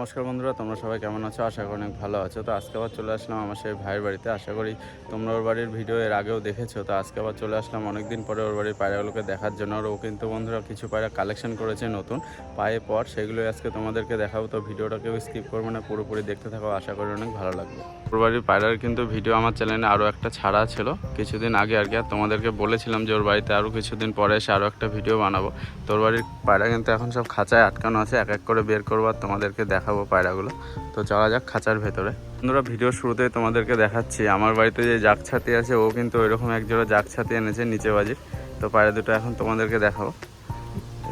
নমস্কার বন্ধুরা, তোমরা সবাই কেমন আছো? আশা করি অনেক ভালো আছো। তো আজকে আবার চলে আসলাম আমার সেই ভাইয়ের বাড়িতে। আশা করি তোমরা ওর বাড়ির ভিডিও এর আগেও দেখেছ। তো আজকে আবার চলে আসলাম অনেক দিন পরে ওর বাড়ির পায়রাগুলোকে দেখার জন্য। আর ও কিন্তু বন্ধুরা কিছু পায়রা কালেকশন করেছে নতুন। পায়ে পর সেগুলোই আজকে তোমাদেরকে দেখাবো। তো ভিডিওটাকেও স্কিপ করবে না, পুরোপুরি দেখতে থাকো। আশা করি অনেক ভালো লাগবে। ওর বাড়ির পায়রার কিন্তু ভিডিও আমার চ্যানেলে আরও একটা ছাড়া ছিল। কিছুদিন আগে আর কি, আর তোমাদেরকে বলেছিলাম যে ওর বাড়িতে আরও কিছুদিন পরে এসে আরও একটা ভিডিও বানাবো। তোর বাড়ির পায়রা কিন্তু এখন সব খাঁচায় আটকানো আছে। এক এক করে বের করব আর তোমাদেরকে দেখাবো পায়রাগুলো। তো যাওয়া যাক খাঁচার ভেতরে। বন্ধুরা, ভিডিও শুরুতে তোমাদেরকে দেখাচ্ছি, আমার বাড়িতে যে জাগ ছাতি আছে, ও কিন্তু ওইরকম এক জোড়া জাগ ছাতি এনেছে নিচে বাজির। তো পায়রা দুটো এখন তোমাদেরকে দেখাবো।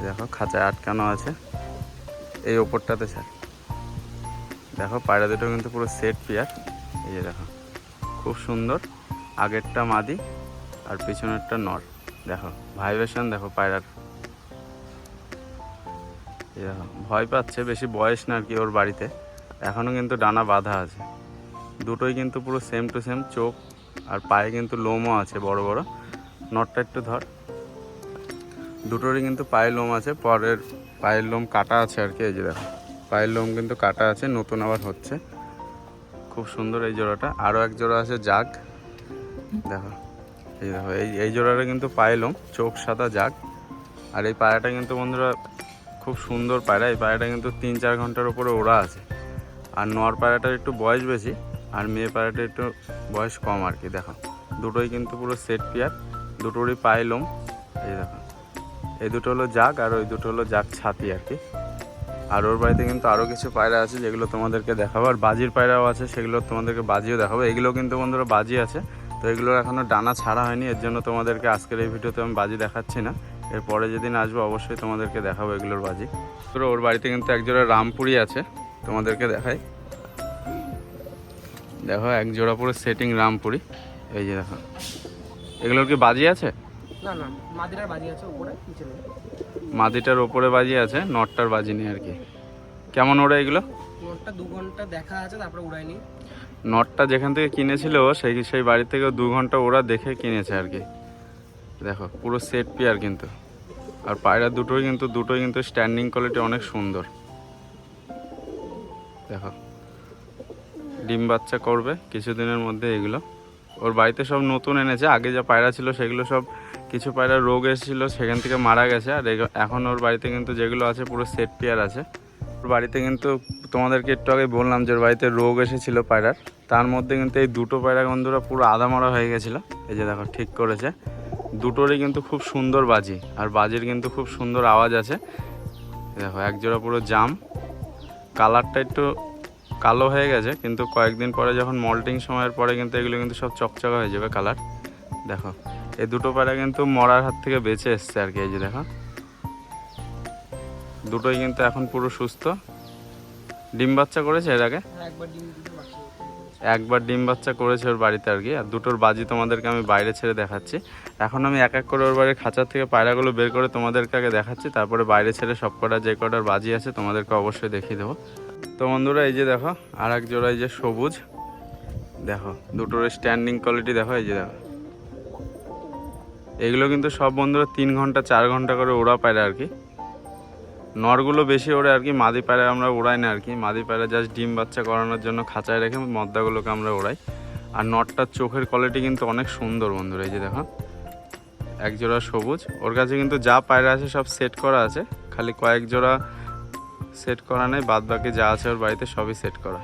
দেখো, খাঁচায় আটকানো আছে। এই ওপরটাতে স্যার। দেখো, পায়রা দুটো কিন্তু পুরো সেট পেয়ার। এই যে দেখো, খুব সুন্দর। আগেরটা মাদি আর পিছনেরটা নর। দেখো, ভাইব্রেশন দেখো পায়রার। ভয় পাচ্ছে, বেশি বয়স না আর কি ওর বাড়িতে। এখনও কিন্তু ডানা বাঁধা আছে। দুটোই কিন্তু পুরো সেম টু সেম চোখ আর পায়ে কিন্তু লোমও আছে বড় বড়। নটটা একটু ধর। দুটোরই কিন্তু পায়ে লোম আছে, পরের পায়ের লোম কাটা আছে আর কি, এই যে দেখো। পায়ের লোম কিন্তু কাটা আছে, নতুন আবার হচ্ছে। খুব সুন্দর এই জোড়াটা। আরও এক জোড়া আছে জাগ। দেখো, এই দেখো, এই এই জোড়াটা কিন্তু পায়ে লোম, চোখ সাদা জাগ। আর এই পায়াটা কিন্তু বন্ধুরা খুব সুন্দর পায়রা। এই পায়রাটা কিন্তু তিন চার ঘণ্টার উপরে ওড়া আছে। আর নর পায়রাটার একটু বয়স বেশি, আর মেয়ে পায়রাটার একটু বয়স কম আর কি, দেখো। দুটোই কিন্তু পুরো সেট পেয়ার দুটোরই পায়ে লোম। এই দেখো। এই দুটো হলো জাগ, আর ওই দুটো হলো জাগ ছাতি আর কি। আর ওর বাড়িতে কিন্তু আরও কিছু পায়রা আছে যেগুলো তোমাদেরকে দেখাবো। আর বাজির পায়রাও আছে, সেগুলো তোমাদেরকে বাজিও দেখাবো। এগুলো কিন্তু বন্ধুরা বাজি আছে, তো এগুলোর এখনও ডানা ছাড়া হয়নি। এর জন্য তোমাদেরকে আজকের এই ভিডিওতে আমি বাজি দেখাচ্ছি না। এরপরে যেদিন আসব অবশ্যই তোমাদেরকে দেখাবো এগুলোর বাজি। তো ওর বাড়িতে কিন্তু একজোড়া রামপুরি আছে তোমাদেরকে দেখাই। দেখো এক জোড়া পুরো সেটিং রামপুরি। এই যে দেখো। এগুলোর কি বাজি আছে? না না মাদিরার বাজি আছে উপরে নিচে মাদিটার ওপরে বাজি আছে নটটার বাজি নেই আর কি। কেমন ওরা এগুলো? নোটটা দু ঘণ্টা দেখা আছে তারপরে উড়াইনি নটটা যেখান থেকে কিনেছিল সেই সেই বাড়ি থেকে দু ঘণ্টা ওরা দেখে কিনেছে আর কি। দেখো, পুরো সেট পেয়ার কিন্তু। আর পায়রা দুটোই কিন্তু দুটোই কিন্তু স্ট্যান্ডিং কোয়ালিটি অনেক সুন্দর। দেখো, ডিম বাচ্চা করবে কিছুদিনের মধ্যে এগুলো। ওর বাড়িতে সব নতুন এনেছে, আগে যা পায়রা ছিল সেগুলো সব কিছু পায়রা রোগ এসেছিল, সেখান থেকে মারা গেছে। আর এখন ওর বাড়িতে কিন্তু যেগুলো আছে, পুরো সেট পেয়ার আছে। ওর বাড়িতে কিন্তু তোমাদেরকে একটু আগে বললাম যে ওর বাড়িতে রোগ এসেছিল পায়রার। তার মধ্যে কিন্তু এই দুটো পায়রা বন্ধুরা পুরো আদা মারা হয়ে গেছিল। এই যে দেখো, ঠিক করেছে। দুটোরই কিন্তু খুব সুন্দর বাজি আর বাজির কিন্তু খুব সুন্দর আওয়াজ আছে। দেখো এক জোড়া পুরো জাম। কালারটা একটু কালো হয়ে গেছে কিন্তু কয়েকদিন পরে যখন মল্টিং সময়ের পরে কিন্তু এগুলো কিন্তু সব চকচকা হয়ে যাবে কালার। দেখো এই দুটো পায়রা কিন্তু মরার হাত থেকে বেঁচে এসছে আর কি এই যে দেখো। দুটোই কিন্তু এখন পুরো সুস্থ। ডিম বাচ্চা করেছে এর আগে? হ্যাঁ, একবার ডিম বাচ্চা করেছে ওর বাড়িতে আর কি, আর দুটোর বাজি তোমাদেরকে আমি বাইরে ছেড়ে দেখাচ্ছি। এখন আমি এক এক করে ওর বাড়ির খাঁচার থেকে পায়রাগুলো বের করে তোমাদেরকে আগে দেখাচ্ছি, তারপরে বাইরে ছেড়ে সব কটা যে কটার বাজি আছে তোমাদেরকে অবশ্যই দেখিয়ে দেবো। তো বন্ধুরা, এই যে দেখো আর এক জোড়া এই যে সবুজ, দেখো, দুটোর স্ট্যান্ডিং কোয়ালিটি দেখো, এই যে দেখো। এগুলো কিন্তু সব বন্ধুরা তিন ঘণ্টা, চার ঘণ্টা করে ওড়া পায়রা আর কি। নরগুলো বেশি ওড়ে আর কি, মাদি পায়রা আমরা ওড়াই না আর কি। মাদি পায়রা জাস্ট ডিম বাচ্চা করানোর জন্য খাঁচায় রেখে মদ্দাগুলোকে আমরা ওড়াই আর নটটার চোখের কোয়ালিটি কিন্তু অনেক সুন্দর বন্ধুরা, এই যে দেখো এক জোড়া সবুজ। ওর কাছে কিন্তু যা পায়রা আছে সব সেট করা আছে, খালি কয়েক জোড়া সেট করা নেই বাদ বাকি যা আছে ওর বাড়িতে সবই সেট করা।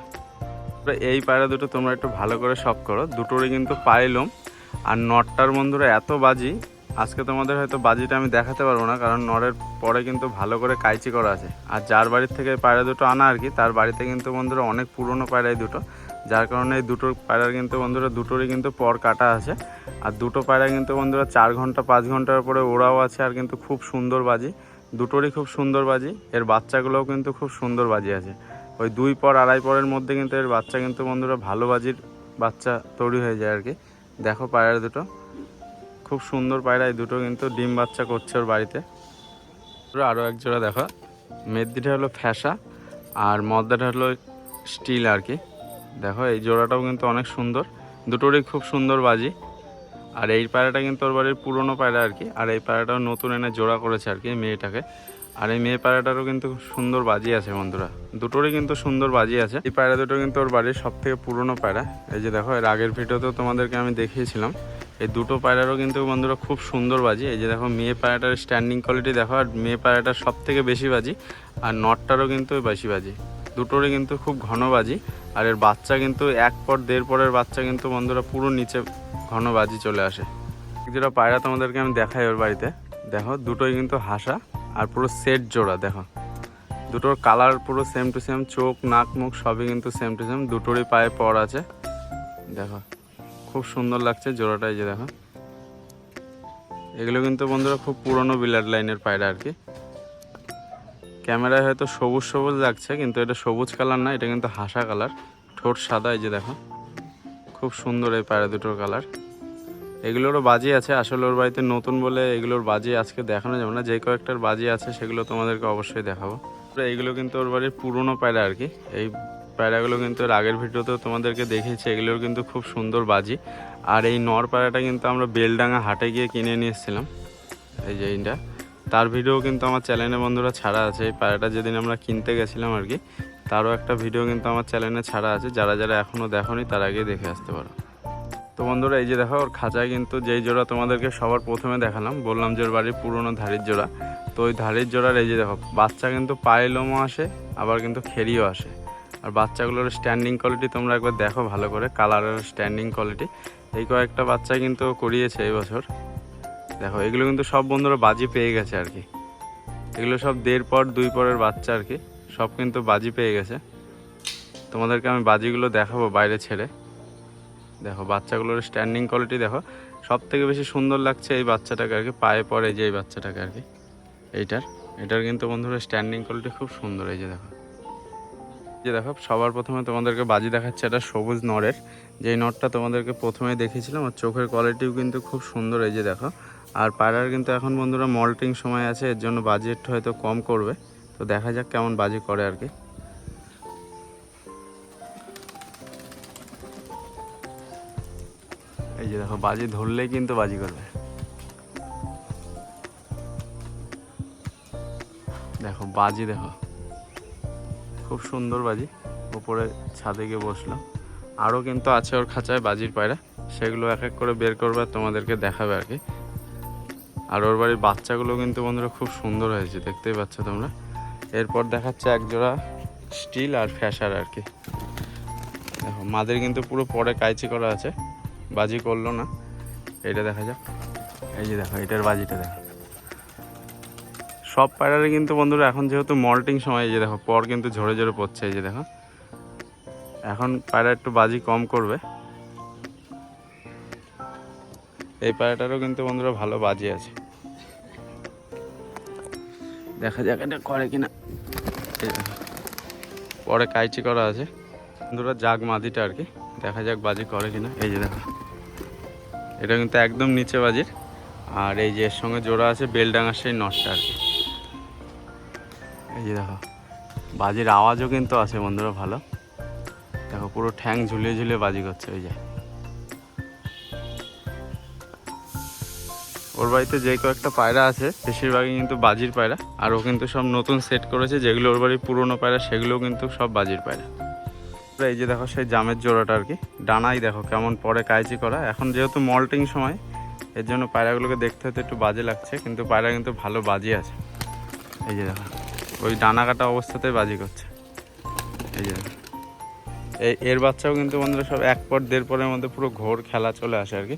এই পায়রা দুটো তোমরা একটু ভালো করে শখ করো। দুটোরই কিন্তু পাইলম। আর নটটার বন্ধুরা এত বাজি আজকে তোমাদের হয়তো বাজিটা আমি দেখাতে পারব না, কারণ নরের পরে কিন্তু ভালো করে কাইচি করা আছে। আর যার বাড়ির থেকে পায়রা দুটো আনা আর কি, তার বাড়িতে কিন্তু বন্ধুরা অনেক পুরনো পায়রা দুটো। যার কারণে এই দুটোর পায়রার কিন্তু বন্ধুরা দুটোরই কিন্তু পর কাটা আছে। আর দুটো পায়রা কিন্তু বন্ধুরা চার ঘণ্টা, পাঁচ ঘণ্টার পরে ওরাও আছে আর কিন্তু খুব সুন্দর বাজি। দুটোরই খুব সুন্দর বাজি, এর বাচ্চাগুলোও কিন্তু খুব সুন্দর বাজি আছে। ওই দুই পর আড়াই পরের মধ্যে কিন্তু এর বাচ্চা কিন্তু বন্ধুরা ভালো বাজির বাচ্চা তৈরি হয়ে যায় আর কি। দেখো পায়রা দুটো। খুব সুন্দর পায়রা, এই দুটো কিন্তু ডিম বাচ্চা করছে ওর বাড়িতে। আরও এক জোড়া দেখো। মেদিটা হলো ফ্যাসা আর মদ্দাটা হলো স্টিল আর কি। দেখো, এই জোড়াটাও কিন্তু অনেক সুন্দর। দুটোরই খুব সুন্দর বাজি। আর এই পায়রাটা কিন্তু ওর বাড়ির পুরনো পায়রা আর কি। আর এই পায়রাটাও নতুন এনে জোড়া করেছে আর কি মেয়েটাকে। আর এই মেয়ে পায়রাটারও কিন্তু সুন্দর বাজি আছে বন্ধুরা। দুটোরই কিন্তু সুন্দর বাজি আছে। এই পায়রা দুটো কিন্তু ওর বাড়ির সব থেকে পুরনো পায়রা। এই যে দেখো, এর আগের ভিডিওতেও তোমাদেরকে আমি দেখিয়েছিলাম। এই দুটো পায়রারও কিন্তু বন্ধুরা খুব সুন্দর বাজি। এই যে দেখো, মেয়ে পায়রাটার স্ট্যান্ডিং কোয়ালিটি দেখো, আর মেয়ে পায়রাটার সব থেকে বেশি বাজি, আর নটটারও কিন্তু বেশি বাজি। দুটোরই কিন্তু খুব ঘন বাজি, আর এর বাচ্চা কিন্তু এক পর দেড় পরের বাচ্চা কিন্তু বন্ধুরা পুরো নিচে ঘন বাজি চলে আসে। যেটা পায়রা তোমাদেরকে আমি দেখাই ওর বাড়িতে। দেখো, দুটোই কিন্তু হাসা, আর পুরো সেট জোড়া, দেখো। দুটোর কালার পুরো সেম টু সেম চোখ, নাক, মুখ সবই কিন্তু সেম টু সেম দুটোরই পায়ে পর আছে। দেখো। খুব সুন্দর লাগছে জোড়াটা এই যে দেখো। এগুলো কিন্তু বন্ধুরা খুব পুরনো বিলার লাইনের পায়রা আর কি। ক্যামেরায় হয়তো সবুজ সবুজ লাগছে, কিন্তু এটা সবুজ কালার না, এটা কিন্তু হাসা কালার। ঠোঁট সাদা এই যে দেখো। খুব সুন্দর এই পায়রা দুটোর কালার। এগুলোরও বাজি আছে, আসলে ওর বাড়িতে নতুন বলে এগুলোর বাজি আজকে দেখানো যাবে না। যে কয়েকটার বাজি আছে, সেগুলো তোমাদেরকে অবশ্যই দেখাবো। এইগুলো কিন্তু ওর বাড়ির পুরনো পায়রা আর কি। এই পায়রাগুলো কিন্তু এর আগের ভিডিওতেও তোমাদেরকে দেখিয়েছি, এগুলোর কিন্তু খুব সুন্দর বাজি। আর এই নর পায়রাটা কিন্তু আমরা বেলডাঙ্গা হাটে গিয়ে কিনে নিয়ে এসেছিলাম। এই যে এইটা। তার ভিডিও কিন্তু আমার চ্যানেলে বন্ধুরা ছাড়া আছে। এই পায়রাটা যেদিন আমরা কিনতে গেছিলাম আর কি, তারও একটা ভিডিও কিন্তু আমার চ্যানেলে ছাড়া আছে। যারা যারা এখনও দেখোনি, তার আগে দেখে আসতে পারো। তো বন্ধুরা, এই যে দেখো, ওর খাঁচায় কিন্তু যেই জোড়া তোমাদেরকে সবার প্রথমে দেখালাম, বললাম যে ওর বাড়ির পুরনো ধারির জোড়া। তো ওই ধারির জোড়ার এই যে দেখো, বাচ্চা কিন্তু পায়ে লোমও আসে, আবার কিন্তু খেরিও আসে। আর বাচ্চাগুলোর স্ট্যান্ডিং কোয়ালিটি তোমরা একবার দেখো ভালো করে কালারের স্ট্যান্ডিং কোয়ালিটি এই কয়েকটা বাচ্চা কিন্তু করিয়েছে এই বছর। দেখো, এগুলো কিন্তু সব বন্ধুরা বাজি পেয়ে গেছে আর কি। এগুলো সব দেড় পর, দুই পরের বাচ্চা আর কি। সব কিন্তু বাজি পেয়ে গেছে। তোমাদেরকে আমি বাজিগুলো দেখাবো বাইরে ছেড়ে। দেখো, বাচ্চাগুলোর স্ট্যান্ডিং কোয়ালিটি দেখো। সব থেকে বেশি সুন্দর লাগছে এই বাচ্চাটাকে আর কি, পায়ে পড়ে যে এই বাচ্চাটাকে আর কি। এইটার, এটার কিন্তু বন্ধুরা স্ট্যান্ডিং কোয়ালিটি খুব সুন্দর, এই যে দেখো। যে দেখো, সবার প্রথমে তোমাদেরকে বাজি দেখাচ্ছে এটা সবুজ নরের যেই নটটা তোমাদেরকে প্রথমে দেখিয়েছিলাম, আর চোখের কোয়ালিটিও কিন্তু খুব সুন্দর এই যে দেখো। আর পায়রার কিন্তু এখন বন্ধুরা মল্টিং সময় আছে, এর জন্য বাজেট হয়তো কম করবে। তো দেখা যাক কেমন বাজি করে আর কি। এই যে দেখো, বাজি ধরলেই কিন্তু বাজি করবে। দেখো, বাজি দেখো। খুব সুন্দর বাজি। উপরে ছাদে গিয়ে বসল আরও কিন্তু আছে ওর খাঁচায় বাজির পায়রা। সেগুলো এক এক করে বের করবে, তোমাদেরকে দেখাবে আর কি। আর ওর বাড়ির বাচ্চাগুলো কিন্তু বন্ধুরা খুব সুন্দর হয়েছে, দেখতেই পাচ্ছ তোমরা। এরপর দেখাচ্ছে এক জোড়া স্টিল আর ফ্যাশার আর কি। দেখো, মাদের কিন্তু পুরো পরে কাইচি করা আছে। বাজি করল না। এটা দেখা যাক। এই যে দেখো, এটার বাজিটা দেখো। সব পায়রারে কিন্তু বন্ধুরা এখন যেহেতু মল্টিং সময় যে দেখো, পর কিন্তু ঝরে ঝরে পড়ছে, এই যে দেখো। এখন পায়রা একটু বাজি কম করবে। এই পায়রাটারও কিন্তু বন্ধুরা ভালো বাজি আছে। দেখা যাক এটা করে কিনা। পরে কাইচি করা আছে। বন্ধুরা জাগ মাদিটা আর কি, দেখা যাক বাজি করে কিনা। এই যে দেখো, এটা কিন্তু একদম নিচে বাজির। আর এই যে এর সঙ্গে জোড়া আছে, বেলডাঙার সেই নটটা আর কি। এই যে দেখো, বাজির আওয়াজও কিন্তু আছে বন্ধুরা ভালো। দেখো, পুরো ঠ্যাং ঝুলিয়ে ঝুলিয়ে বাজি করছে, ওই যে। ওর বাড়িতে যে কয়েকটা পায়রা আছে, বেশিরভাগই কিন্তু বাজির পায়রা। আর ও কিন্তু সব নতুন সেট করেছে, যেগুলো ওর বাড়ির পুরনো পায়রা, সেগুলোও কিন্তু সব বাজির পায়রা। এই যে দেখো, সেই জামের জোড়াটা আর কি। ডানাই দেখো, কেমন পরে কাইচি করা। এখন যেহেতু মল্টিং সময়, এর জন্য পায়রাগুলোকে দেখতে হতে একটু বাজে লাগছে, কিন্তু পায়রা কিন্তু ভালো বাজি আছে। এই যে দেখো। ওই ডানা কাটা অবস্থাতেই বাজি করছে। এই যে। এই এর বাচ্চাও কিন্তু বন্ধুরা সব এক পর দেড় পরের মধ্যে পুরো ঘোর খেলা চলে আসে আর কি।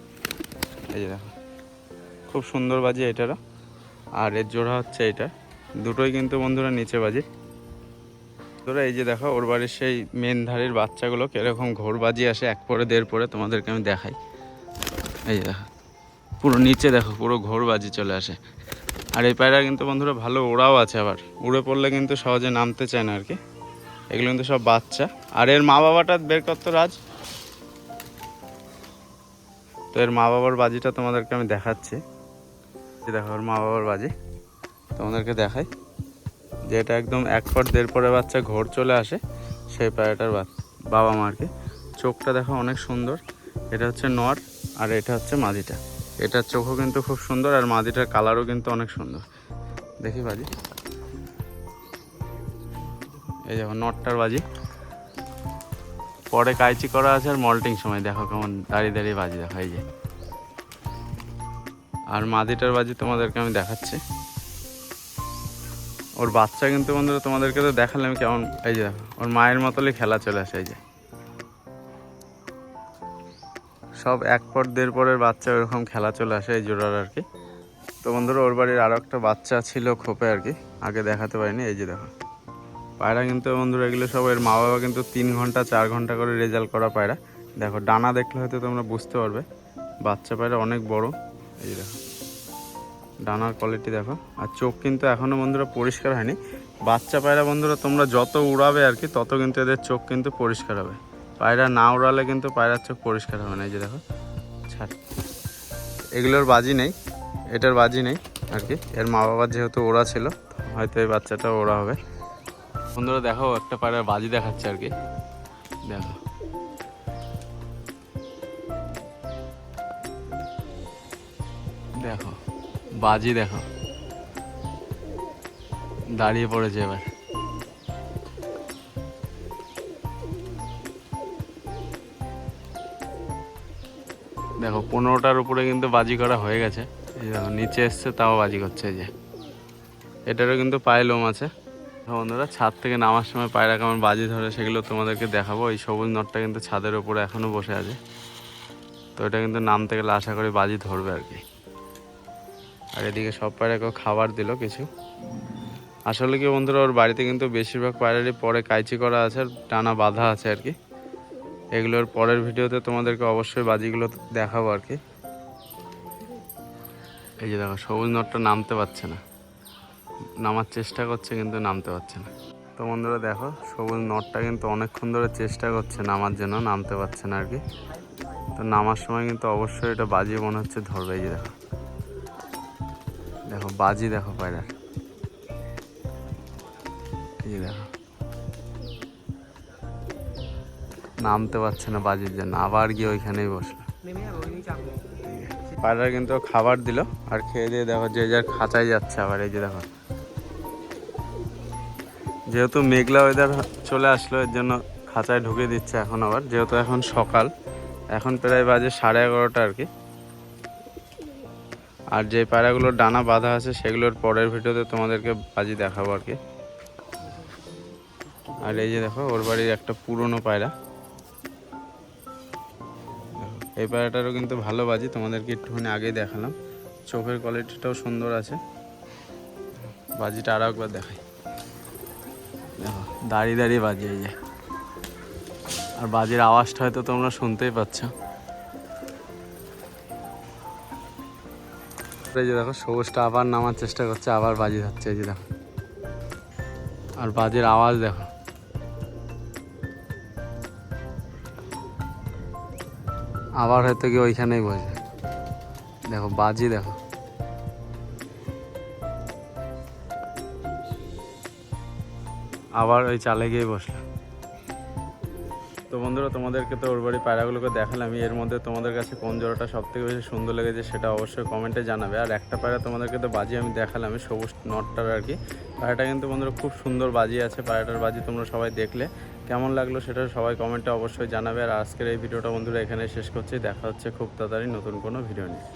এই যে দেখো। খুব সুন্দর বাজি এটারও। আর এর জোড়া হচ্ছে এটা দুটোই কিন্তু বন্ধুরা নিচে বাজি। তোরা এই যে দেখো, ওর বাড়ির সেই মেন ধারের বাচ্চাগুলো কীরকম ঘোর বাজি আসে এক পরে দেড় পরে তোমাদেরকে আমি দেখাই। এই যে দেখো। পুরো নিচে দেখো, পুরো ঘোর বাজি চলে আসে। আর এই পায়রা কিন্তু বন্ধুরা ভালো ওড়াও আছে আবার। উড়ে পড়লে কিন্তু সহজে নামতে চায় না আর কি। এগুলো কিন্তু সব বাচ্চা। আর এর মা বাবাটা বের করতো রাজ। তো এর মা বাবার বাজিটা তোমাদেরকে আমি দেখাচ্ছি। দেখো, ওর মা বাবার বাজি। তোমাদেরকে দেখাই। যে এটা একদম এক পর দেড় পরে বাচ্চা ঘোর চলে আসে, সেই পায়রাটার বাবা মা আর কি। চোখটা দেখো অনেক সুন্দর। এটা হচ্ছে নর, আর এটা হচ্ছে মাদিটা। এটার চোখও কিন্তু খুব সুন্দর আর মাদিটার কালারও কিন্তু অনেক সুন্দর। দেখি বাজি। এই দেখো নটটার বাজি। পরে কাইচি করা আছে আর মল্টিং সময়। দেখো কেমন দাঁড়িয়ে দাঁড়িয়ে বাজি দেখো, এই যে। আর মাদিটার বাজি তোমাদেরকে আমি দেখাচ্ছি। ওর বাচ্চা কিন্তু বন্ধুরা তোমাদেরকে তো দেখালাম কেমন, এই যে ওর মায়ের মতলই খেলা চলে আসে, এই যে। সব এক পর দেড় পরের বাচ্চা ওরকম খেলা চলে আসে এই জোড়ার আর কি। তো বন্ধুরা, ওর বাড়ির আরও একটা বাচ্চা ছিল খোপে আর কি, আগে দেখাতে পারিনি, এই যে দেখো। পায়রা কিন্তু বন্ধুরা, এগুলো সব এর মা বাবা কিন্তু তিন ঘণ্টা, চার ঘণ্টা করে রেজাল্ট করা পায়রা। দেখো, ডানা দেখলে হয়তো তোমরা বুঝতে পারবে, বাচ্চা পায়রা অনেক বড়, এই দেখো। ডানার কোয়ালিটি দেখো, আর চোখ কিন্তু এখনও বন্ধুরা পরিষ্কার হয়নি। বাচ্চা পায়রা বন্ধুরা, তোমরা যত উড়াবে আর কি, তত কিন্তু এদের চোখ কিন্তু পরিষ্কার হবে। পায়রা না উড়ালে কিন্তু পায়রার চোখ পরিষ্কার হবে না, এই যে দেখো। ছাড়। এগুলোর বাজি নেই, এটার বাজি নেই আর কি। এর মা বাবার যেহেতু ওরা ছিল, হয়তো এই বাচ্চাটা ওরা হবে। বন্ধুরা, দেখো, একটা পায়রার বাজি দেখাচ্ছে আর কি। দেখো। দেখো, বাজি দেখো। দাঁড়িয়ে পড়েছে এবার। দেখো, পনেরোটার উপরে কিন্তু বাজি করা হয়ে গেছে। এই দেখো, নিচে এসছে, তাও বাজি করছে, এই যে। এটারও কিন্তু পায়ে লোম আছে। বন্ধুরা, ছাদ থেকে নামার সময় পায়রা কেমন বাজি ধরে সেগুলো তোমাদেরকে দেখাবো। এই সবুজ নটটা কিন্তু ছাদের উপরে এখনও বসে আছে। তো এটা কিন্তু নামতে গেলে আশা করি বাজি ধরবে আর কি। আর এদিকে সব পায়রাকেও খাবার দিল কিছু। আসলে কি বন্ধুরা, ওর বাড়িতে কিন্তু বেশিরভাগ পায়রারই পরে কাইচি করা আছে, আর টানা বাঁধা আছে আর কি। এগুলোর পরের ভিডিওতে তোমাদেরকে অবশ্যই বাজিগুলো দেখাবো আর কি। এই যে দেখো, সবুজ নটটা নামতে পারছে না। নামার চেষ্টা করছে কিন্তু নামতে পারছে না। তো বন্ধুরা দেখো, সবুজ নটটা কিন্তু অনেকক্ষণ ধরে চেষ্টা করছে নামার জন্য, নামতে পারছে না আর কি। তো নামার সময় কিন্তু অবশ্যই এটা বাজি মনে হচ্ছে ধরবে, এই যে দেখো। দেখো, বাজি দেখো পায়রার। এই যে দেখো। নামতে পারছে না বাজির জন্য, আবার গিয়ে ওইখানেই বসল। পায়রা কিন্তু খাবার দিল, আর খেয়ে দিয়ে দেখো যে যার খাঁচায় যাচ্ছে আবার, এই যে দেখো। যেহেতু মেঘলা ওয়েদার চলে আসলো, এর জন্য খাঁচায় ঢুকে দিচ্ছে এখন আবার, যেহেতু এখন সকাল, এখন প্রায় বাজে সাড়ে এগারোটা আর কি। আর যে পায়রাগুলোর ডানা বাঁধা আছে, সেগুলোর পরের ভিডিওতে তোমাদেরকে বাজি দেখাবো আর কি। আর এই যে দেখো, ওর বাড়ির একটা পুরনো পায়রা। এই পায়রাটারও কিন্তু ভালো বাজি, তোমাদেরকে একটুখানি আগেই দেখালাম। চোখের কোয়ালিটিটাও সুন্দর আছে। বাজিটা আরও একবার দেখাই। দেখো, দাঁড়িয়ে দাঁড়িয়ে বাজি, এই যে। আর বাজির আওয়াজটা হয়তো তোমরা শুনতেই পাচ্ছ। এই যে দেখো, সবুজটা আবার নামার চেষ্টা করছে, আবার বাজি ধরছে, এই যে দেখো। আর বাজির আওয়াজ দেখো। আবার হয়তো কি ওইখানেই বসে দেখো, বাজি দেখো। আবার ওই চালে গিয়ে বসল তো বন্ধুরা, তোমাদেরকে তো ওর বাড়ি পায়রাগুলোকে দেখালাম। এর মধ্যে তোমাদের কাছে কোন জোড়াটা সব থেকে বেশি সুন্দর লেগেছে সেটা অবশ্যই কমেন্টে জানাবে। আর একটা পায়রা তোমাদেরকে তো বাজি আমি দেখালাম সবুজ নটটার আর কি। পায়রাটা কিন্তু বন্ধুরা খুব সুন্দর বাজি আছে। পায়রাটার বাজি তোমরা সবাই দেখলে। কেমন লাগল সেটা সবাই কমেন্টে অবশ্যই জানাবে। আর আজকের এই ভিডিওটা বন্ধুরা এখানে শেষ করছি। দেখা হচ্ছে খুব তাড়াতাড়ি নতুন কোনো ভিডিও নিয়ে।